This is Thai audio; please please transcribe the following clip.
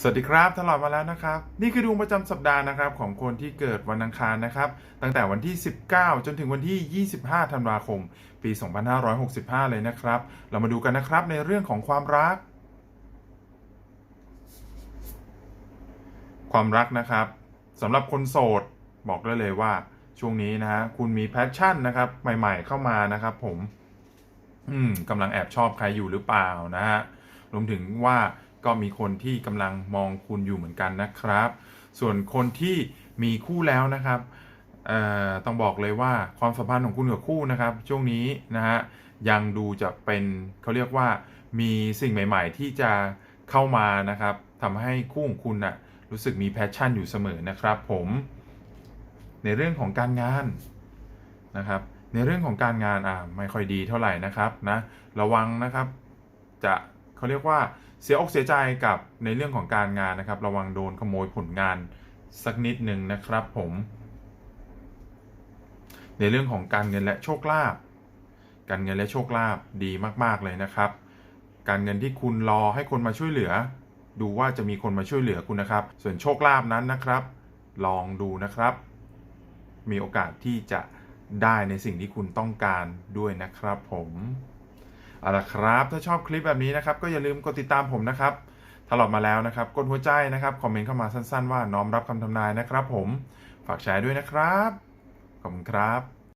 สวัสดีครับตลอดมาแล้วนะครับ นี่คือดวงประจำสัปดาห์นะครับ ของคนที่เกิดวันอังคารนะครับ ตั้งแต่วันที่ 19 จนถึงวันที่ 25 ธันวาคม ปี 2565 เลยนะครับ เรามาดูกันนะครับในเรื่องของความรัก ความรักนะครับสำหรับคนโสดบอกได้เลยว่า ช่วงนี้นะฮะคุณมีแพชชั่นนะครับ ใหม่ ๆ เข้ามานะครับ ผม อืมกำลังแอบชอบใครอยู่หรือเปล่านะฮะรวมถึงว่า ก็มีคนที่กำลังมองคุณอยู่เหมือนกันนะครับ ส่วนคนที่มีคู่แล้วนะครับต้องบอกเลยว่าความสัมพันธ์ของคุณกับคู่นะครับ ช่วงนี้นะฮะยังดูจะเป็นเขาเรียกว่ามีสิ่งใหม่ ๆ ที่จะเข้ามานะครับทำให้คู่ของคุณนะ่ะรู้สึกมีแพชชั่นอยู่เสมอนะครับ ผมในเรื่องของการงานนะครับ ในเรื่องของการงานอ่าไม่ค่อยดีเท่าไหร่นะครับนะระวังนะครับจะ เขาเรียกว่าเสียอกเสียใจกับในเรื่องของการงานนะครับ ระวังโดนขโมยผลงานสักนิดหนึ่งนะครับผม ในเรื่องของการเงินและโชคลาภการเงินและโชคลาภดีมาก ๆ เลยนะครับ การเงินที่คุณรอให้คนมาช่วยเหลือ ดูว่าจะมีคนมาช่วยเหลือคุณนะครับ ส่วนโชคลาภนั้นนะครับ ลองดูนะครับ มีโอกาสที่จะได้ในสิ่งที่คุณต้องการด้วยนะครับผม เอาละครับ ถ้าชอบคลิปแบบนี้นะครับ ก็อย่าลืมกดติดตามผมนะครับถ้าหลอดมาแล้วนะครับ กดหัวใจนะครับ คอมเมนต์เข้ามาสั้นๆ ว่าน้อมรับคำทำนายนะครับผม ฝากแชร์ด้วยนะครับ ขอบคุณครับ